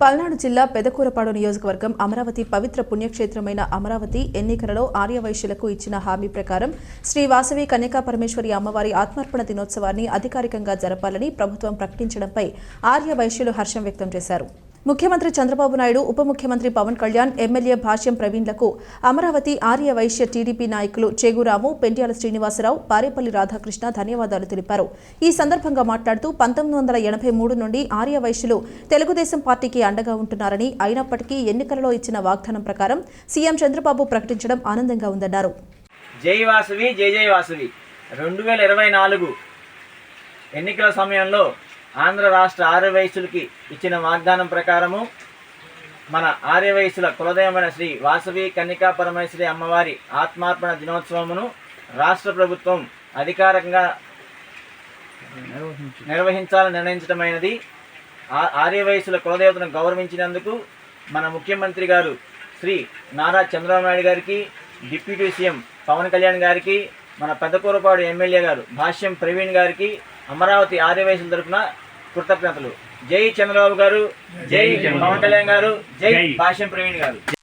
పల్నాడు జిల్లా పెదకూరపాడు నియోజకవర్గం అమరావతి పవిత్ర పుణ్యక్షేత్రమైన అమరావతి ఎన్నికలలో ఆర్యవైశ్యులకు ఇచ్చిన హామీ ప్రకారం శ్రీ వాసవి కన్యకా పరమేశ్వరి అమ్మవారి ఆత్మార్పణ దినోత్సవాన్ని అధికారికంగా జరపాలని ప్రభుత్వం ప్రకటించడంపై ఆర్యవైశ్యులు హర్షం వ్యక్తం చేశారు. ముఖ్యమంత్రి చంద్రబాబు నాయుడు ఉప ముఖ్యమంత్రి పవన్ కళ్యాణ్ ఎమ్మెల్యే భాష్యం ప్రవీణ్లకు అమరావతి ఆర్య వైశ్య టీడీపీ నాయకులు చేగురాము పెండ్యాల శ్రీనివాసరావు పారేపల్లి రాధాకృష్ణ ధన్యవాదాలు తెలిపారు. ఈ సందర్భంగా మాట్లాడుతూ పంతొమ్మిది వందల ఎనభై మూడు నుండి ఆర్య వైశ్యులు తెలుగుదేశం పార్టీకి అండగా ఉంటున్నారని అయినప్పటికీ ఎన్నికలలో ఇచ్చిన వాగ్దానం ప్రకారం సీఎం చంద్రబాబు ప్రకటించడం ఆనందంగా ఉందన్నారు. జై వాసవి జై జై వాసవి. రెండు వేల ఇరవై నాలుగు ఎన్నికల సమయంలో ఆంధ్ర రాష్ట్ర ఆర్యవయస్సులకి ఇచ్చిన వాగ్దానం ప్రకారము మన ఆర్యవయస్సుల కులదైవమైన శ్రీ వాసవి కన్నికా పరమేశ్వరి అమ్మవారి ఆత్మార్పణ దినోత్సవమును రాష్ట్ర ప్రభుత్వం అధికారికంగా నిర్వహించాలని నిర్ణయించడమైనది ఆ- ఆర్యవయస్సుల కులదేవతను గౌరవించినందుకు మన ముఖ్యమంత్రి గారు శ్రీ నారా చంద్రబాబు నాయుడు గారికి డిప్యూటీ సీఎం పవన్ కళ్యాణ్ గారికి మన పెద్దకూరపాడు ఎమ్మెల్యే గారు భాష్యం ప్రవీణ్ గారికి అమరావతి ఆర్యవయసుల తరపున కృతజ్ఞతలు. జై చంద్రబాబు గారు జై పవన్ కళ్యాణ్ గారు జై. భాష్యం ప్రవీణ్ గారు.